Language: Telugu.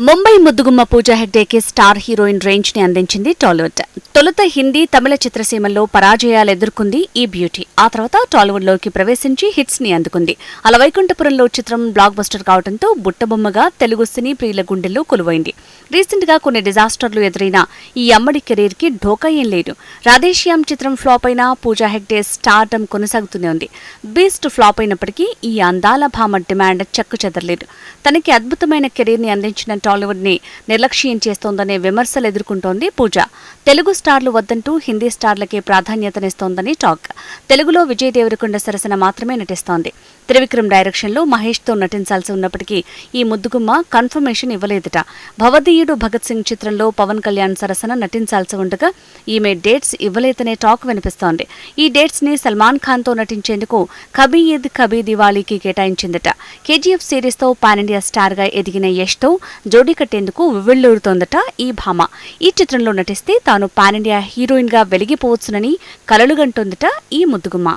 ముంబై ముద్దుగుమ్మ పూజా హెగ్డేకి స్టార్ హీరోయిన్ రేంజ్ని అందించింది టాలీవుడ్. తొలుత హిందీ తమిళ చిత్రసీమల్లో పరాజయాలు ఎదుర్కొంది ఈ బ్యూటీ. ఆ తర్వాత టాలీవుడ్లోకి ప్రవేశించి హిట్స్ని అందుకుంది. అలా వైకుంఠపురంలో చిత్రం బ్లాక్ బస్టర్ కావడంతో బుట్టబొమ్మగా తెలుగు సినీ ప్రియుల గుండెల్లో కొలువైంది. రీసెంట్గా కొన్ని డిజాస్టర్లు ఎదురైన ఈ అమ్మడి కెరీర్కి ఢోకా ఏం లేదు. రాధేశ్యామ్ చిత్రం ఫ్లాప్ అయినా పూజా హెగ్డే స్టార్టం కొనసాగుతూనే ఉంది. బీస్ట్ ఫ్లాప్ అయినప్పటికీ ఈ అందాల భామ డిమాండ్ చెక్కు చెదరలేదు. తనకి అద్భుతమైన కెరీర్ని అందించిన టాలీవుడ్ని నిర్లక్ష్యం చేస్తోందనే విమర్శలు ఎదుర్కొంటోంది పూజ. తెలుగు స్టార్లు వద్దంటూ హిందీ స్టార్లకే ప్రాధాన్యతనిస్తోందని టాక్. తెలుగులో విజయ్ దేవరకొండ సరసన మాత్రమే నటిస్తోంది. త్రివిక్రమ్ డైరెక్షన్లో మహేష్తో నటించాల్సి ఉన్నప్పటికీ ఈ ముద్దుగుమ్మ కన్ఫర్మేషన్ ఇవ్వలేదట. భవదీయుడు భగత్ సింగ్ చిత్రంలో పవన్ కళ్యాణ్ సరసన నటించాల్సి ఉండగా ఈమె డేట్స్ ఇవ్వలేదనే టాక్ వినిపిస్తోంది. ఈ డేట్స్ని సల్మాన్ ఖాన్తో నటించేందుకు కబీ ఈద్ కబీ దివాళీకి కేటాయించిందట. కేజీఎఫ్ సిరీస్తో పాన్ ఇండియా స్టార్గా ఎదిగిన యష్తో జోడీ కట్టేందుకు వివ్విళ్ళూరుతోందట ఈ భామ. ఈ చిత్రంలో నటిస్తే తాను పాన్ ఇండియా హీరోయిన్గా వెలిగిపోవచ్చునని కలలుగంటోందట ఈ ముద్దుగుమ్మ.